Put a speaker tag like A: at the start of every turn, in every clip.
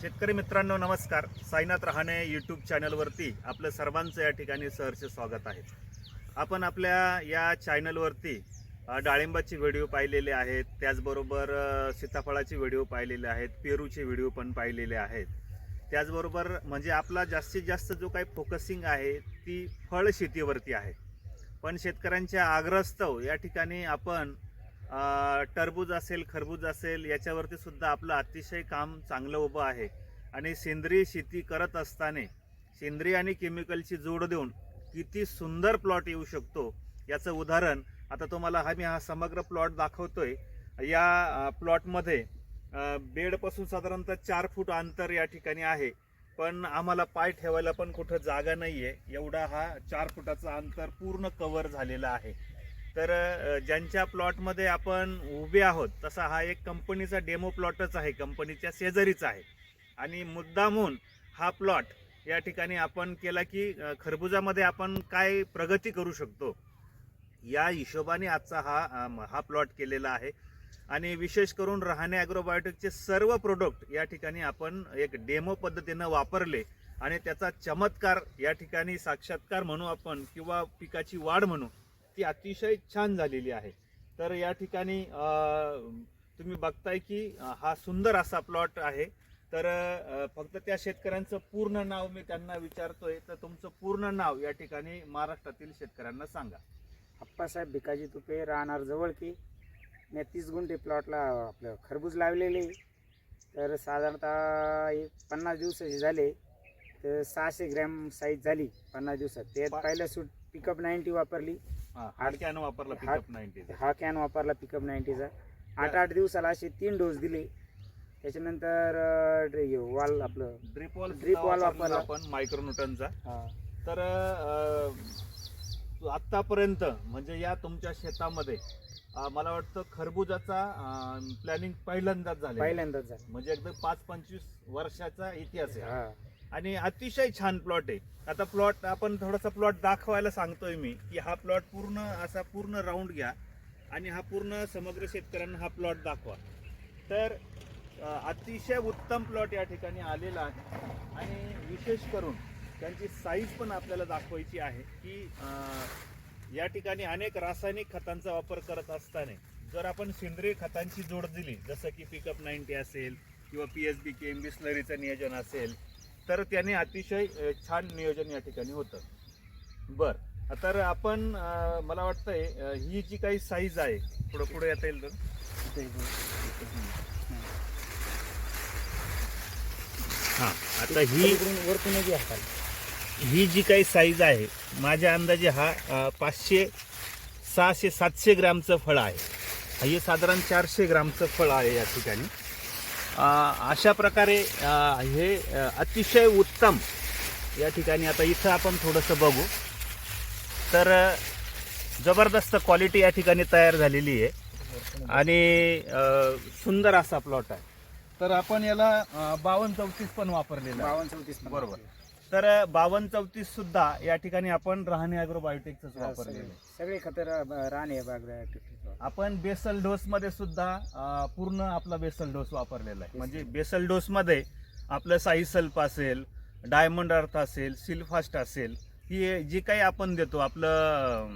A: शेतकरी मित्रांनो नमस्कार. साईनाथ रहाणे यूट्यूब चॅनलवरती आपलं सर्वांचं या ठिकाणी सहर्ष स्वागत आहे. आपण आपल्या या चॅनलवरती डाळिंबाचे व्हिडिओ पाहिलेले आहेत. त्याचबरोबर सीताफळाचे व्हिडिओ पाहिलेले आहेत. पेरूचे व्हिडिओ पण पाहिलेले आहेत. त्याचबरोबर म्हणजे आपला जास्तीत जास्त जो काही फोकसिंग आहे ती फळ शेतीवरती आहे. पण शेतकऱ्यांच्या आग्रस्तव या ठिकाणी आपण टरबूज असेल खरबूज असेल याच्यावरती सुद्धा आपलं अतिशय काम चांगलं उभं आहे. आणि सेंद्रिय शेती करत असताना सेंद्रिय आणि केमिकलची जोड देऊन किती सुंदर प्लॉट येऊ शकतो याचं उदाहरण आता तुम्हाला हा मी हा समग्र प्लॉट दाखवतोय. या प्लॉटमध्ये बेडपासून साधारणतः चार फूट अंतर या ठिकाणी आहे. पण आम्हाला पाय ठेवायला पण कुठं जागा नाही आहे एवढा हा चार फुटाचं अंतर पूर्ण कवर झालेला आहे. तर ज्यांच्या प्लॉटमध्ये आपण उभे आहोत तसा हा एक कंपनीचा डेमो प्लॉटच आहे कंपनीच्या शेजारीच आहे. आणि मुद्दामून हा प्लॉट या ठिकाणी आपण केला की खरबुजामध्ये आपण काय प्रगती करू शकतो या हिशोबाने आजचा हा हा प्लॉट केलेला आहे. आणि विशेष करून रहाणे ॲग्रोबायोटिकचे सर्व प्रोडक्ट या ठिकाणी आपण एक डेमो पद्धतीनं वापरले आणि त्याचा चमत्कार या ठिकाणी साक्षात्कार म्हणू आपण किंवा पिकाची वाढ म्हणू ती अतिशय छान झालेली आहे. तर या ठिकाणी तुम्ही बघताय की हा सुंदर असा प्लॉट आहे. तर फक्त त्या शेतकऱ्यांचं पूर्ण नाव मी त्यांना विचारतोय. तर तुमचं पूर्ण नाव या ठिकाणी महाराष्ट्रातील शेतकऱ्यांना सांगा.
B: अप्पासाहेब भिकाजी तुपे राहणार जवळ की? मी तीस गुंठे प्लॉटला आपलं खरबूज लावलेले. तर साधारणतः एक पन्नास दिवसाचे झाले. तर सहाशे ग्रॅम साईज झाली पन्नास दिवसात.
A: पा-
B: पहिल्या सूट पिकअप नाईन्टी वापरली.
A: हाडक्यानं वापरला
B: हाड-
A: पिकअप नाईन्टी
B: हा कॅन वापरला पिकअप नाईन्टीचा आठ आठ दिवसाला असे तीन डोस दिले. त्याच्यानंतर ड्रे- हे वॉल आपलं
A: ड्रिप वॉल
B: Drip wall वापरला.
A: आपण मायक्रोन्यूटनचा
B: हा,
A: तर अं, आतापर्यंत म्हणजे या तुमच्या शेतामध्ये अं, मला वाटतं खरबुजाचा प्लॅनिंग पहिल्यांदाच झालं
B: पहिल्यांदाच झालं
A: म्हणजे एकदम पाच पंचवीस वर्षाचा इतिहास आहे.
B: हा.
A: आणि अतिशय छान प्लॉट आहे. आता प्लॉट आपण थोडासा प्लॉट दाखवायला सांगतोय मी की हा प्लॉट पूर्ण असा पूर्ण राऊंड घ्या आणि हा पूर्ण समग्र शेतकऱ्यांना हा प्लॉट दाखवा. तर अतिशय उत्तम प्लॉट या ठिकाणी आलेला आहे. आणि विशेष करून त्यांची साईज पण आपल्याला दाखवायची आहे की या ठिकाणी अनेक रासायनिक खतांचा वापर करत असताना जर आपण सेंद्रिय खतांची जोड दिली जसं की पिकअप नाईन्टी असेल किंवा P H B K M B स्लरीचं नियोजन असेल तर त्याने अतिशय छान नियोजन या ठिकाणी होतं बर तर आपण मला वाटतंय ही जी काही साईज आहे पुढं पुढे येता येईल तर. हां आता ही
B: वरतून-.
A: ही जी काही साईज आहे माझ्या अंदाजे हा पाचशे सहाशे सातशे ग्रॅमचं फळ आहे हे साधारण चारशे ग्रामचं फळ आहे या ठिकाणी अशा प्रकारे हे अतिशय उत्तम या ठिकाणी आता इथं आपण थोडंसं बघू. तर जबरदस्त क्वालिटी या ठिकाणी तयार झालेली आहे. आणि सुंदर असा प्लॉट आहे. तर आपण याला बावन्न चौतीस पण वापरलेलं आहे.
B: बावन्न चौतीस
A: बरोबर. तर बावन्न चौतीस सुद्धा या ठिकाणी आपण राहणे अॅग्रोबायोटिकच
B: हा,
A: वापरलेलं
B: सगळे
A: आहे.
B: सगळे खतर बाग
A: आपण बेसल डोस मध्ये सुद्धा पूर्ण आपला बेसल डोस वापरलेला आहे. म्हणजे बेसल डोस मध्ये आपलं साई सल्प असेल डायमंड अर्थ असेल सिल्फास्ट असेल ही जी काही आपण देतो आपलं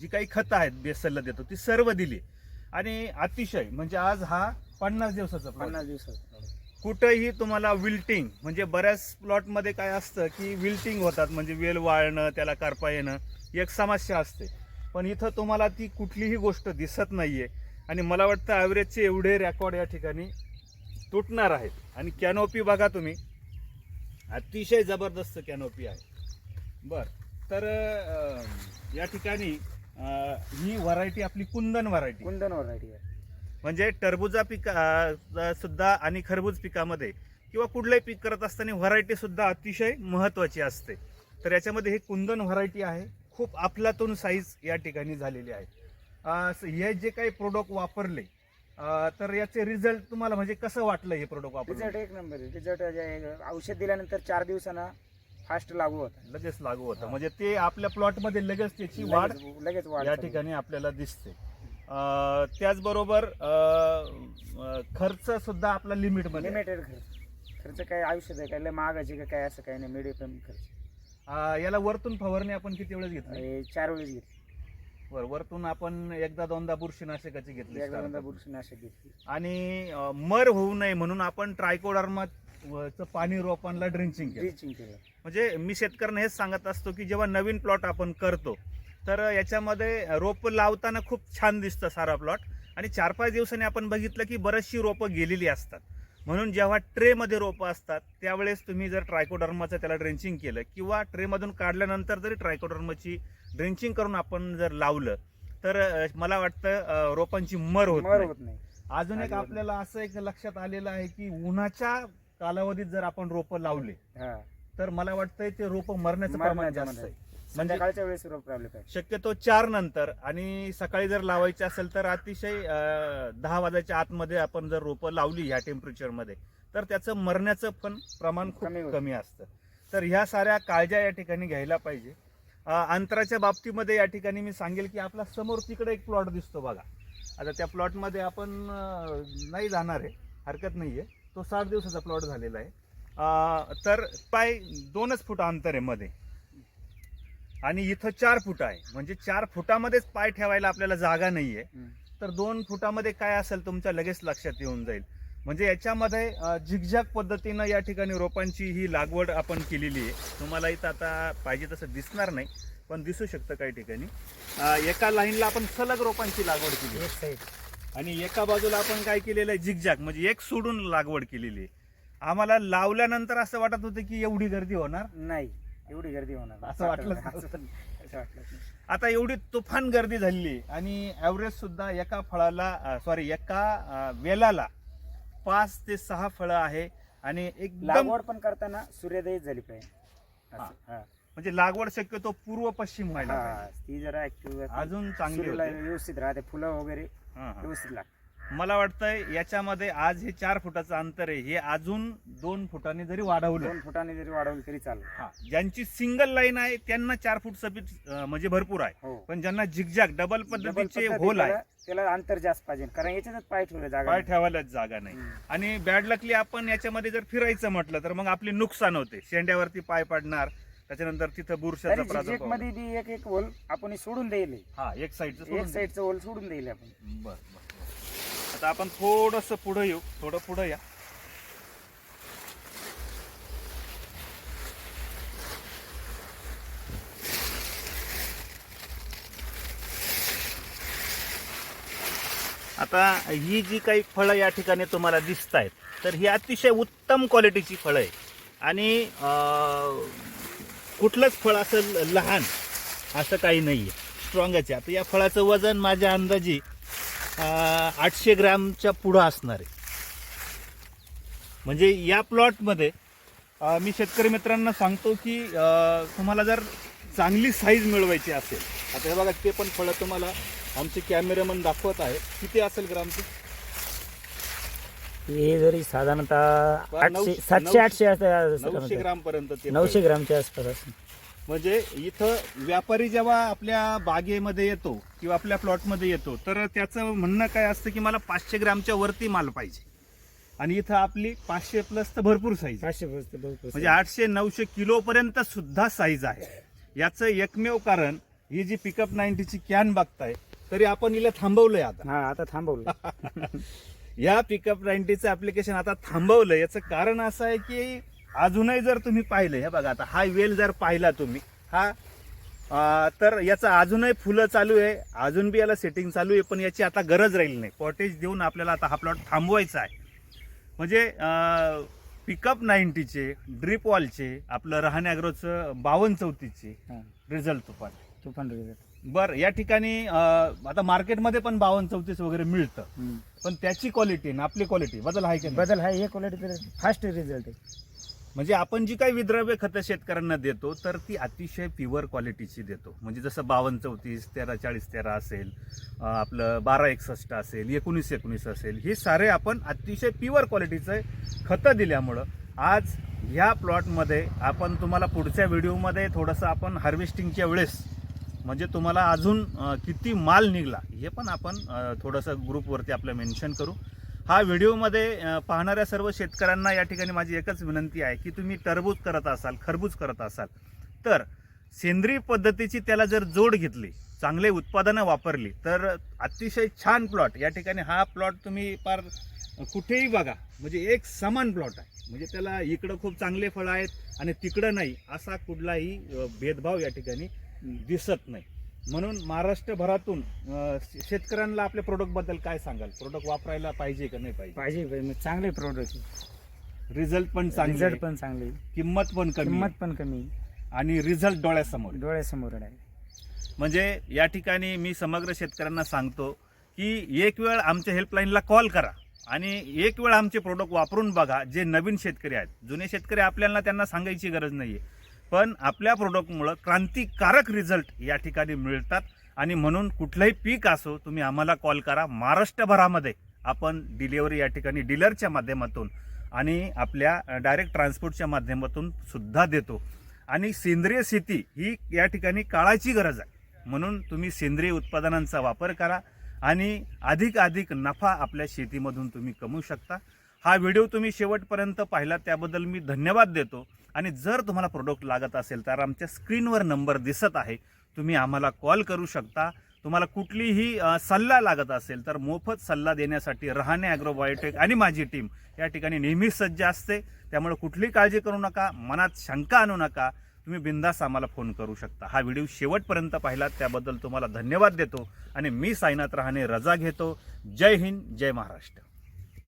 A: जी काही खतं आहेत बेसलला देतो ती सर्व दिली. आणि अतिशय म्हणजे आज हा पन्नास दिवसाचा.
B: पन्नास दिवसात
A: कुठंही तुम्हाला विल्टिंग म्हणजे बऱ्याच प्लॉटमध्ये काय असतं की विल्टिंग होतात म्हणजे वेल वाळणं त्याला करपा येणं ही एक समस्या असते. पण इथं तुम्हाला ती कुठलीही गोष्ट दिसत नाहीये. आणि मला वाटतं ॲव्हरेजचे एवढे रेकॉर्ड या ठिकाणी तुटणार आहेत. आणि कॅनोपी बघा तुम्ही. अतिशय जबरदस्त कॅनोपी आहे. बर. तर या ठिकाणी ही व्हरायटी आपली कुंदन व्हरायटी
B: कुंदन व्हरायटी आहे.
A: म्हणजे टरबुजा पिका सुद्धा आणि खरबूज पिकामध्ये किंवा कुठलंही पीक करत असताना व्हरायटी सुद्धा अतिशय महत्वाची असते. तर याच्यामध्ये हे कुंदन व्हरायटी आहे. खूप अफलातून साईज या ठिकाणी झालेली आहे. हे जे काही प्रोडक्ट वापरले तर याचे रिझल्ट तुम्हाला म्हणजे कसं वाटलं हे प्रोडक्ट
B: रिझल्ट
A: वापरलं
B: एक नंबर आहे. रिझल्ट औषध दिल्यानंतर चार दिवसांना फास्ट लागू होता.
A: लगेच लागू होतं. म्हणजे ते आपल्या प्लॉटमध्ये लगेच त्याची वाढ
B: लगेच लगेच वाढ
A: या
B: चालू.
A: ठिकाणी आपल्याला दिसते. अ, त्याचबरोबर खर्च सुद्धा आपला लिमिटमध्ये आहे.
B: लिमिटेड खर्च. खर्च काय औषध आहे काय? लय महागाचे का काय? असं काही नाही. मिडियम खर्च.
A: अं, याला वरतून फवारणी आपण किती वेळेस घेतली?
B: हे चार वेळेस घेतली.
A: वर वरतून आपण एकदा दोनदा बुरशीनाशकाची घेतली
B: एकदा दोनदा. बुरशीनाशक घेतली.
A: आणि अं, मर होऊ नये म्हणून आपण ट्रायकोडर्मा चं पाणी रोपांना ड्रिंचिंग केलं.
B: ड्रिचिंग केलं.
A: म्हणजे मी शेतकऱ्यांना हेच सांगत असतो की जेव्हा नवीन प्लॉट आपण करतो तर याच्यामध्ये रोप लावताना खूप छान दिसतं सारा प्लॉट. आणि चार पाच दिवसांनी आपण बघितलं की बरीचशी रोपं गेलेली असतात. म्हणून जेव्हा ट्रेमध्ये रोपं असतात त्यावेळेस तुम्ही जर ट्रायकोडर्माचं त्याला ड्रेंचिंग केलं किंवा ट्रेमधून काढल्यानंतर जरी ट्रायकोडर्माची ड्रेंचिंग करून आपण जर लावलं तर मला वाटतं रोपांची मर होत नाही. अजून एक आपल्याला असं एक लक्षात आलेलं आहे की उन्हाच्या कालावधीत जर आपण रोपं लावले तर मला वाटतंय ते रोप मरण्याचं प्रमाण जास्त आहे.
B: संध्याकाळच्या वेळेस
A: शक्यतो चार नंतर. आणि सकाळी जर लावायचे असेल तर अतिशय दहा वाजायच्या आतमध्ये आपण जर रोपं लावली ह्या टेम्परेचरमध्ये तर त्याचं मरण्याचं पण प्रमाण खूप
B: कमी
A: असतं. तर ह्या साऱ्या काळज्या या ठिकाणी घ्यायला पाहिजे. अंतराच्या बाबतीमध्ये या ठिकाणी मी सांगेल की आपला समोर तिकडे एक प्लॉट दिसतो बघा. आता त्या प्लॉटमध्ये आपण नाही जाणार आहे. हरकत नाही आहे तो साठ दिवसाचा प्लॉट झालेला आहे. तर पाय दोनच फूट अंतर आहे मध्ये. आणि इथं चार फूट आहे. म्हणजे चार फुटामध्येच पाय ठेवायला आपल्याला जागा नाहीये. तर दोन फुटामध्ये काय असेल तुमच्या लगेच लक्षात येऊन जाईल. म्हणजे याच्यामध्ये झिगझॅग पद्धतीनं या ठिकाणी रोपांची ही लागवड आपण केलेली आहे. तुम्हाला इथं आता पाहिजे तसं दिसणार नाही पण दिसू शकतं काही ठिकाणी. एका लाईनला आपण सलग रोपांची लागवड केली. आहे.
B: एक साईड
A: आणि एका बाजूला आपण काय केलेलं आहे? झिगझॅग म्हणजे एक सोडून लागवड केलेली आहे. आम्हाला लावल्यानंतर असं वाटत होतं की एवढी गर्दी होणार?
B: नाही. एवढी गर्दी होणार नाही.
A: असं वाटलं
B: असं पण- असं वाटलं नाही.
A: आता एवढी तुफान गर्दी झालेली आणि ॲव्हरेज सुद्धा एका फळाला सॉरी एका अं, वेलाला पाच ते सहा फळं आहे आणि एकदम
B: लागवड पण करताना सूर्योदय झाली पाहिजे. असं, हा.
A: म्हणजे लागवड शक्यतो पूर्व पश्चिम व्हायला
B: हा. ती जरा ऍक्टिव्ह
A: अजून चांगली होते.
B: व्यवस्थित राहते फुलं वगैरे
A: हा, हा.
B: व्यवस्थित लागते
A: मला वाटतंय याच्यामध्ये आज हे चार फुटाचं अंतर आहे. हे अजून दोन फुटाने जरी वाढवलं
B: दोन फुटाने जरी वाढवली तरी चालेल.
A: हा ज्यांची सिंगल लाईन आहे त्यांना चार फूट सपीट अं, म्हणजे भरपूर आहे.
B: हो.
A: पण ज्यांना झिगझॅग डबल पद्धतीचे
B: पद्धती
A: होल आहे
B: त्याला- त्याला अंतर जास्त पाहिजे. कारण याच्यातच पाय ठेवले जागा
A: पाय
B: नाही.
A: ठेवायलाच जागा नाही.
B: हम्म.
A: आणि बॅड लकली आपण याच्यामध्ये जर फिरायचं म्हटलं तर मग आपली नुकसान होते. शेंड्यावरती पाय पडणार त्याच्यानंतर तिथं बुरशाचा
B: तरी झिगझॅग प्रादुर्भावमध्ये बी एक एक होल आपण हे सोडून देईल
A: हा एक साईडचं
B: एक साईडचं होल सोडून देईल आपण.
A: बर. आता आपण थोडस पुढे येऊ. थोडं पुढे या. आता ही जी काही फळं या ठिकाणी तुम्हाला दिसत आहेत तर ही अतिशय उत्तम क्वालिटीची फळं आहे. आणि कुठलंच फळ असं लहान असं काही नाही आहे स्ट्रॉंगच आहे. आता या फळाचं वजन माझ्या अंदाजी आठशे ग्रॅमच्या पुढं असणार आहे म्हणजे या प्लॉटमध्ये मी शेतकरी मित्रांना सांगतो की तुम्हाला जर चांगली साईज मिळवायची असेल आता हे बघा ते पण फळं तुम्हाला आमचे कॅमेरामन दाखवत आहे किती असेल ग्रामचे
B: हे जरी साधारणतः आठशे सातशे आठशे
A: नऊशे
B: असं
A: ग्राम पर्यंत ते
B: नऊशे. ग्रामच्या आसपास असं.
A: म्हणजे इथं व्यापारी जेव्हा आपल्या बागेमध्ये येतो किंवा आपल्या प्लॉटमध्ये येतो तर त्याचं म्हणणं काय असतं की मला पाचशे ग्रामच्या वरती माल पाहिजे. आणि इथं आपली पाचशे प्लस तर भरपूर साईज
B: पाचशे बसते भरपूर
A: म्हणजे आठशे नऊशे किलो पर्यंत सुद्धा साईज आहे. याचं एकमेव कारण ही जी पिकअप नाईन्टीची कॅन बघताय तरी आपण हिला थांबवलंय आता.
B: हा आता थांबवलं.
A: या पिकअप नाईन्टीचं ऍप्लिकेशन आता थांबवलं याचं कारण असं आहे की अजूनही जर तुम्ही पाहिलं हे बघा आता हा वेल जर पाहिला तुम्ही हा अं, तर याचं अजूनही फुलं चालू आहे अजून बी याला सेटिंग चालू आहे पण याची आता गरज राहील नाही. कॉटेज देऊन आपल्याला आता हा प्लॉट थांबवायचा आहे. म्हणजे पिकअप नाईन्टीचे ड्रीप वॉलचे आपलं राहण्या अॅग्रोचं बावन्न चौतीसचे
B: हा,
A: रिझल्ट तुफान.
B: तुफान result.
A: बरं या ठिकाणी आता मार्केटमध्ये पण बावन्न चौतीस वगैरे मिळतं. पण त्याची क्वालिटी आणि आपली क्वालिटी बदल आहे की?
B: बदल हा एक क्वालिटी फास्ट रिझल्ट आहे.
A: म्हणजे आपण जी काही विद्रव्य खतं शेतकऱ्यांना देतो तर ती अतिशय प्युअर क्वालिटीची देतो. म्हणजे जसं बावन्न चौतीस तेरा चाळीस तेरा असेल आपलं बारा एकसष्ट असेल एकोणीस एकोणीस असेल हे सारे आपण अतिशय प्युअर क्वालिटीचं खतं दिल्यामुळं आज ह्या प्लॉटमध्ये आपण तुम्हाला पुढच्या व्हिडिओमध्ये थोडंसं आपण हार्वेस्टिंगच्या वेळेस म्हणजे तुम्हाला अजून किती माल निघला हे पण आपण थोडंसं ग्रुपवरती आपलं मेन्शन करू. हा व्हिडिओमध्ये पाहणाऱ्या सर्व शेतकऱ्यांना या ठिकाणी माझी एकच विनंती आहे की तुम्ही टरबूज करत असाल खरबूज करत असाल तर सेंद्रिय पद्धतीची त्याला जर जोड घेतली चांगले उत्पादनं वापरली तर अतिशय छान प्लॉट या ठिकाणी हा प्लॉट तुम्ही फार कुठेही बघा म्हणजे एक समान प्लॉट आहे. म्हणजे त्याला इकडं खूप चांगले फळं आहेत आणि तिकडं नाही असा कुठलाही भेदभाव या ठिकाणी दिसत नाही. म्हणून महाराष्ट्रभरातून अ, शेतकऱ्यांना आपल्या प्रोडक्टबद्दल काय सांगाल? प्रोडक्ट वापरायला पाहिजे का नाही पाहिजे?
B: पाहिजे मग चांगले प्रोडक्ट
A: रिझल्ट पण चांगले.
B: रिझल्ट पण चांगले.
A: किंमत पण कमी.
B: किंमत पण कमी.
A: आणि रिझल्ट डोळ्यासमोर.
B: डोळ्यासमोर आहे.
A: म्हणजे या ठिकाणी मी समग्र शेतकऱ्यांना सांगतो की एक वेळ आमच्या हेल्पलाईनला कॉल करा आणि एक वेळ आमचे प्रोडक्ट वापरून बघा जे नवीन शेतकरी आहेत. जुने शेतकरी आपल्याला त्यांना सांगायची गरज नाही आहे पण आपल्या प्रोडक्टमुळं क्रांतिकारक रिझल्ट या ठिकाणी मिळतात. आणि म्हणून कुठलंही पीक असो तुम्ही आम्हाला कॉल करा. महाराष्ट्रभरामध्ये आपण डिलिव्हरी या ठिकाणी डीलरच्या माध्यमातून आणि आपल्या डायरेक्ट ट्रान्सपोर्टच्या माध्यमातून सुद्धा देतो. आणि सेंद्रिय शेती ही या ठिकाणी काळाची गरज आहे. म्हणून तुम्ही सेंद्रिय उत्पादनांचा वापर करा आणि अधिक अधिक नफा आपल्या शेतीमधून तुम्ही कमवू शकता. हा व्हिडिओ तुम्ही शेवटपर्यंत पाहिला त्याबद्दल मी धन्यवाद देतो. आणि जर तुम्हाला प्रोडक्ट लागत असेल तर आमच्या स्क्रीनवर नंबर दिसत आहे. तुम्ही आम्हाला कॉल करू शकता. तुम्हाला कुठलीही सल्ला लागत असेल तर मोफत सल्ला देण्यासाठी रहाणे ॲग्रोबायोटेक आणि माझी टीम या ठिकाणी नेहमीच सज्ज असते. त्यामुळे कुठली काळजी करू नका मनात शंका आणू नका. तुम्ही बिंदास आम्हाला फोन करू शकता. हा व्हिडिओ शेवटपर्यंत पाहिला त्याबद्दल तुम्हाला धन्यवाद देतो. आणि मी साईनाथ रहाणे रजा घेतो. जय हिंद जय महाराष्ट्र.